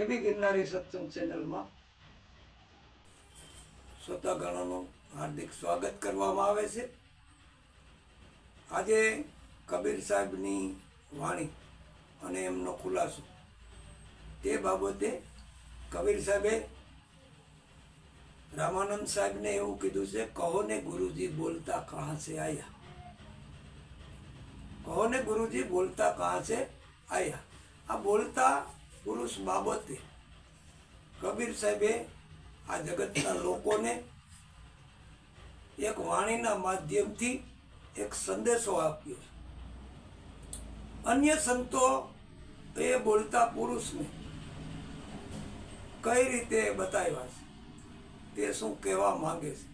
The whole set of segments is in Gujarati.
એબી ગિરનારી સત્સંગ ચેનલમાં શ્રોતાગણોનું હાર્દિક સ્વાગત કરવામાં આવે છે. આજે કબીર સાહેબની વાણી અને એમનો ખુલાસો તે બાબતે કબીર સાહેબે રામાનંદ સાહેબને એવું કીધું છે, કહો ને ગુરુજી બોલતા કહા છે આયા. કહો ને ગુરુજી બોલતા કહા છે આયા. આ બોલતા પુરુષ બાબતે કબીર સાહેબે આ જગતના લોકોને એક વાણીના માધ્યમથી એક સંદેશો આપ્યો છે. અન્ય સંતો એ બોલતા પુરુષને કઈ રીતે બતાવ્યા છે? તે શું કહેવા માંગે છે?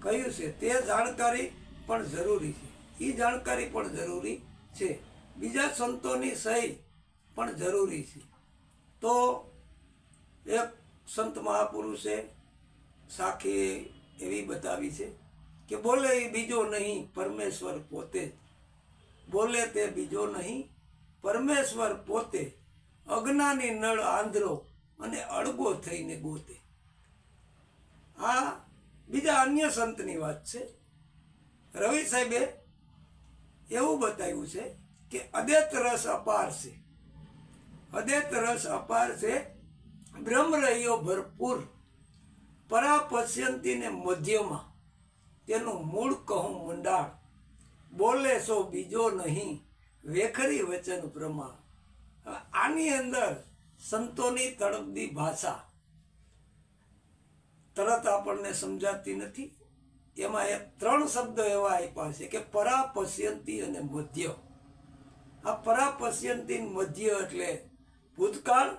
કહ્યું છે, તે જાણકારી પણ જરૂરી છે. એ જાણકારી પણ જરૂરી છે. બીજા સંતોની સહી પણ જરૂરી છે. તો એક સંત મહાપુરુષે સાખી એવી બતાવી છે કે બોલે એ બીજો નહીં, પરમેશ્વર પોતે બોલે તે બીજો નહીં, પરમેશ્વર પોતે અજ્ઞાની નળ આંધ્રો અને અળગો થઈને ગોતે. આ બીજા અન્ય સંતની વાત છે. રવિ સાહેબે એવું બતાવ્યું છે કે અદેત રસ અપાર છે. અદેત રસ અપાર છે. બ્રહ્મ રહ્યો ભરપૂર પરાપશ્યંતીને મધ્યમાં. તેનું મૂળ કહું મંડાળ. બોલે સો બીજો નહીં. વેખરી વચન પ્રમાણ. આની અંદર સંતોની તળપદી ભાષા. તરત આપણને સમજાતી નથી. એમાં એક ત્રણ શબ્દ એવા આપ્યા છે કે પરાપશ્યંતી અને મધ્ય. આ પરાપશ્યંતી મધ્ય એટલે ભૂતકાળ,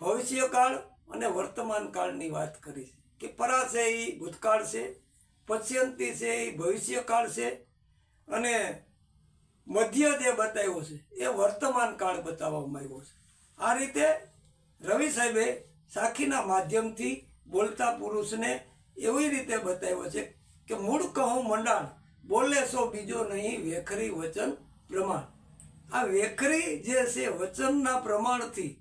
ભવિષ્યકાળ અને વર્તમાન કાળની વાત કરી કે પરા છે એ ભૂતકાળ છે, પશ્યંતી છે એ ભવિષ્યકાળ છે, અને મધ્ય જે બતાવ્યો છે, એ વર્તમાન કાળ બતાવવામાં આવ્યો છે. આ રીતે રવિ સાહેબે સાખીના માધ્યમથી બોલતા પુરુષને એવી રીતે બતાવ્યો છે કે મૂળ કહું મંડાણ, બોલે સો બીજો નહીં વેખરી વચન પ્રમાણ. આ વેખરી જે છે વચનના પ્રમાણથી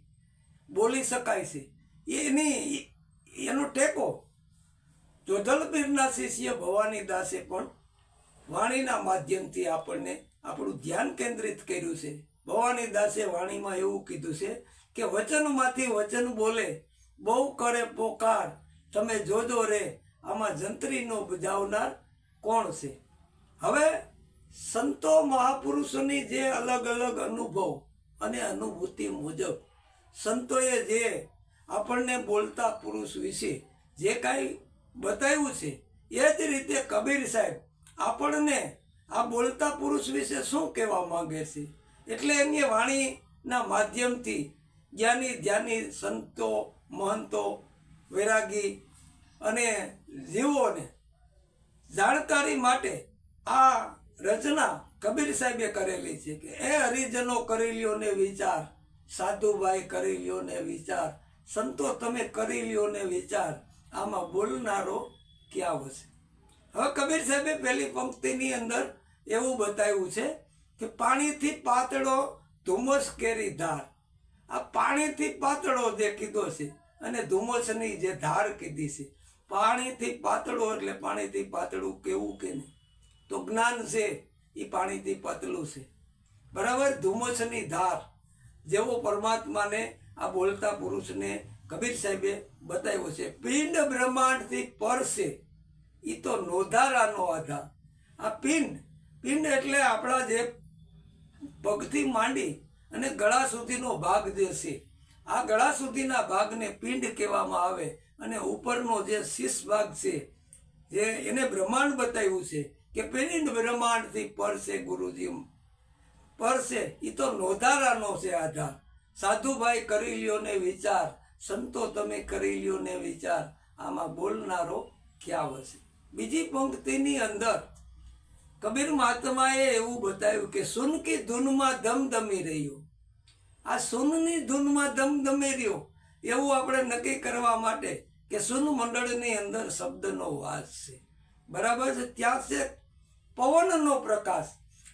બોલી શકાય છે. એની, એનો ટેકો જોધલપીરના શિષ્ય ભવાની દાસે પણ વાણીના માધ્યમથી આપણને આપણું ધ્યાન કેન્દ્રિત કર્યું છે. ભવાની દાસે વાણીમાં એવું કીધું છે કે વચનમાંથી વચન બોલે, બહુ કરે પોકાર, તમે જોજો રે, આમાં જંત્રીનો બજાવનાર કોણ છે? હવે સંતો મહાપુરુષોની જે અલગ અલગ અનુભવ અને અનુભૂતિ મુજબ સંતોએ જે આપણને બોલતા પુરુષ વિશે જે કાંઈ બતાવ્યું છે, એ જ રીતે કબીર સાહેબ આપણને આ બોલતા પુરુષ વિશે શું કહેવા માંગે છે? એટલે એની વાણીના માધ્યમથી જ્ઞાની, ધ્યાની, સંતો, મહંતો, વૈરાગી અને જીવોને જાણકારી માટે આ રચના કબીર સાહેબે કરેલી છે કે એ હરિજનો કરેલીઓને વિચાર સાધુભાઈ કરી લ્યો ને વિચાર. સંતો તમે કરી લ્યો ને વિચાર. આમાં બોલનારો ક્યાં હશે હવે કબીર સાહેબે પહેલી પંક્તિની અંદર એવું બતાવ્યું છે કે પાણીથી પાતળો ધુમ્મસ કેરી ધાર. આ પાણીથી પાતળો જે કીધો છે અને ધુમ્મસની જે ધાર કીધી છે. પાણીથી પાતળો એટલે પાણીથી પાતળું કેવું કે નહીં? તો જ્ઞાન છે એ પાણીથી પાતળું છે. બરાબર? ધુમ્મસની ધાર. જેવો પરમાત્માને આ બોલતા પુરુષને કબીર સાહેબે બતાવ્યો છે, પિંડ બ્રહ્માંડથી પર છે એ તો નોધારાનો આધાર. આ પિંડ પિંડ એટલે આપણા જે પગથી માંડી અને ગળા સુધીનો ભાગ જે છે, આ ગળા સુધીના ભાગને પિંડ કહેવામાં આવે અને ઉપરનો જે શીશ ભાગ છે, જે એને બ્રહ્માંડ બતાવ્યું છે કે પિંડ બ્રહ્માંડથી પર છે ગુરુજી છે. એ તો નોધારાનો છે આધાર. સાધુભાઈ કરી લ્યો ને વિચાર, સંતો તમે કરી લ્યો ને વિચાર, આમાં બોલનારો ક્યાં હશે. બીજી પંક્તિની અંદર કબીર મહાત્માએ એવું બતાવ્યું કે સુન કી ધૂનમાં ધમધમી રહ્યો. આ સુનની ધૂનમાં ધમધમી રહ્યો, એવું આપણે નક્કી કરવા માટે કે સુન મંડળની અંદર શબ્દનો વાસ છે. બરાબર છે? ત્યાં છે પવનનો પ્રકાશ.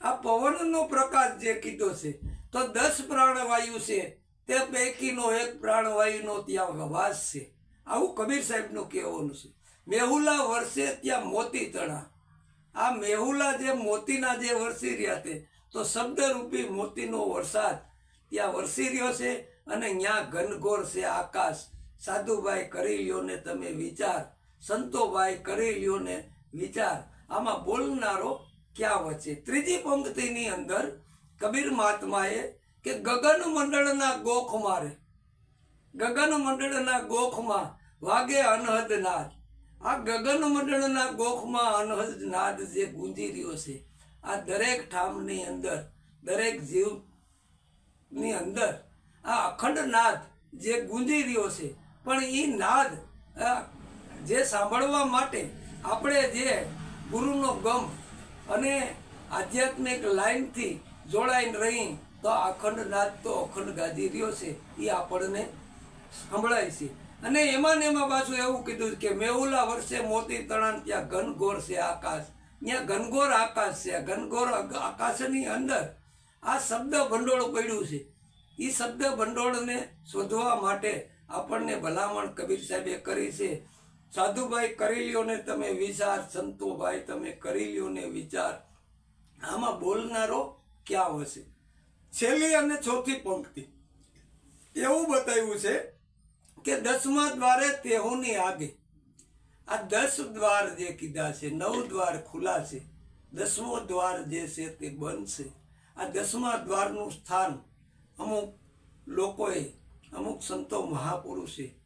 આ પવનનો પ્રકાશ જે કીધો છે, તો દસ પ્રાણવાયુ છે, તે પૈકીનો એક પ્રાણવાયુનો ત્યાં વાસ છે. આવું કબીર સાહેબનું કહેવાનું છે. મેહુલા વર્ષે ત્યાં મોતી તણા આ મેહુલા જે મોતીના જે વરસી રહ્યા તે, તો શબ્દરૂપી મોતીનો વરસાદ ત્યાં વરસી રહ્યો છે અને ત્યાં ઘનઘોર છે આકાશ. સાધુભાઈ કરી લ્યો ને તમે વિચાર, સંતોભાઈ કરી લ્યો ને વિચાર. આમાં બોલનારો ક્યાં વચ્ચે? ત્રીજી પંક્તિની અંદર કબીર મહાત્માએ કે ગગન મંડળના ગોખ મારે ગગન મંડળના ગોખમાં વાગે અનહદ નાદ. આ ગગન મંડળના ગોખમાં અનહદ નાદ જે ગુંજી રહ્યો છે, આ દરેક ઠામની અંદર, દરેક જીવની અંદર આ અખંડ નાદ જે ગુંજી રહ્યો છે, પણ એ નાદ જે સાંભળવા માટે આપણે જે ગુરુનો ગમ અને આધ્યાત્મિક લાઈનથી જોડાઈને રહી તો અખંડ નાદ તો અખંડ ગાજી રહ્યો છે, એ આપણને સંભળાય છે. અને એમાં ને એમાં પાછું એવું કીધું કે મેહુલા વર્ષે મોતી તણાન ત્યાં ઘનઘોર છે આકાશ. ત્યાં ઘનઘોર આકાશ છે. ઘનઘોર આકાશની અંદર આ શબ્દ ભંડોળ પડ્યું છે. એ શબ્દ ભંડોળને શોધવા માટે આપણને ભલામણ કબીર સાહેબે કરી છે. સાધુભાઈ કરી લ્યો ને તમે વિચાર, સંતોભાઈ તમે કરી લ્યો ને વિચાર. આમાં બોલનારો ક્યાં હશે? છેલ્લી અને ચોથી પંક્તિ. એવું બતાવ્યું છે કે દસમા દ્વારે તેહોની આગે. આ દસ દ્વાર જે કીધા છે, નવ દ્વાર ખુલ્લા છે. દસમો દ્વાર જે છે તે બંધ છે. આ દસમા દ્વારનું સ્થાન અમુક લોકોએ, અમુક સંતો મહાપુરુષે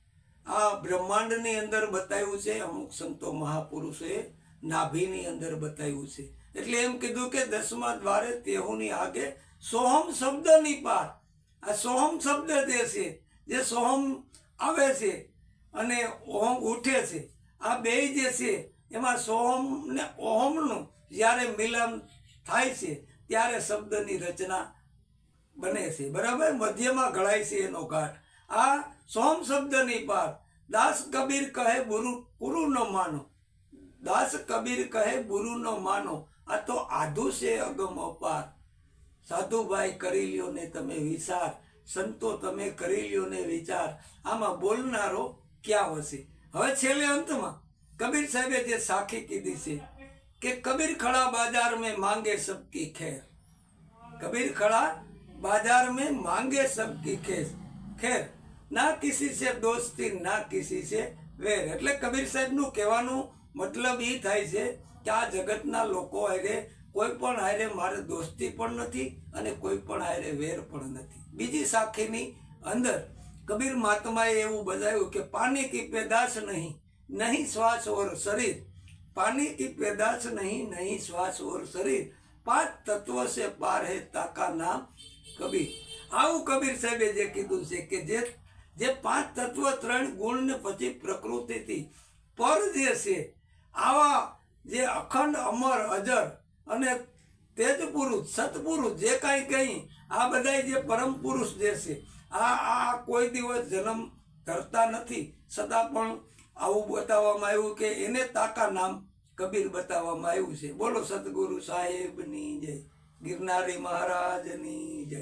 આ બ્રહ્માંડની અંદર બતાવ્યું છે, અમુક સંતો મહાપુરુષોએ નાભીની અંદર બતાવ્યું છે. એટલે એમ કીધું કે દસમા દ્વારે તેહુની આગે સોહમ શબ્દની પાર. આ સોહમ શબ્દ જે છે, જે સોહમ આવે છે અને ઓહમ ઉઠે છે, આ બે જે છે, એમાં સોહમ ને ઓહમનું જ્યારે મિલન થાય છે, ત્યારે શબ્દની રચના બને છે. બરાબર? મધ્યમાં ઘડાય છે એનો ઘાટ. આ સોમ શબ્દની પાર. દાસ કબીર કહે ગુરુ ગુરુ નો માનો. દાસ કબીર કહે ગુરુ નો માનો. આ તો આધુ છે અગમ અપાર. સાધુભાઈ કરી લ્યો ને તમે વિચાર. સંતો તમે કરી લ્યો ને વિચાર. આમાં બોલનારો ક્યાં હશે હવે છેલ્લે અંતમાં કબીર સાહેબે જે સાખી કીધી છે કે કબીર ખડા બાજાર મેં માંગે સબકી ખેર. કબીર ખડા બાજાર મેં માંગે સબકી ખેર. ખેર. ના કિસી છે દોસ્તી, ના કિસી છે વેર. એટલે કબીર સાહેબનું કહેવાનું મતલબ એ થાય છે કે આ જગતના લોકો હારે કોઈ પણ હારે મારે દોસ્તી પણ નથી અને કોઈ પણ હારે વેર પણ નથી. બીજી સાખીની અંદર કબીર મહાત્માએ એવું બજાવ્યું કે પાણી કી પેદાશ નહીં નહીં શ્વાસ ઓર શરીર. પાણી કી પેદાશ નહીં નહીં શ્વાસ ઓર શરીર. પાંચ તત્વ છે પાર હે તાકા નામ કબીર. આવું કબીર સાહેબે જે કીધું છે કે જે જે પાંચ તત્વ ત્રણ ગુણ ને પછી પ્રકૃતિથી. પર જે છે, આવા જે અખંડ, અમર, અજર અને તેજ પુરુષ, સત્પુરુષ, જે કાંઈ કહી આ બધા જે પરમ પુરુષ જે છે, આ આ કોઈ દિવસ જન્મ ધરતા નથી. છતાં પણ આવું બતાવવામાં આવ્યું કે એને તાકા નામ કબીર બતાવવામાં આવ્યું છે. બોલો સદગુરુ સાહેબની જય, ગિરનારી મહારાજની જય.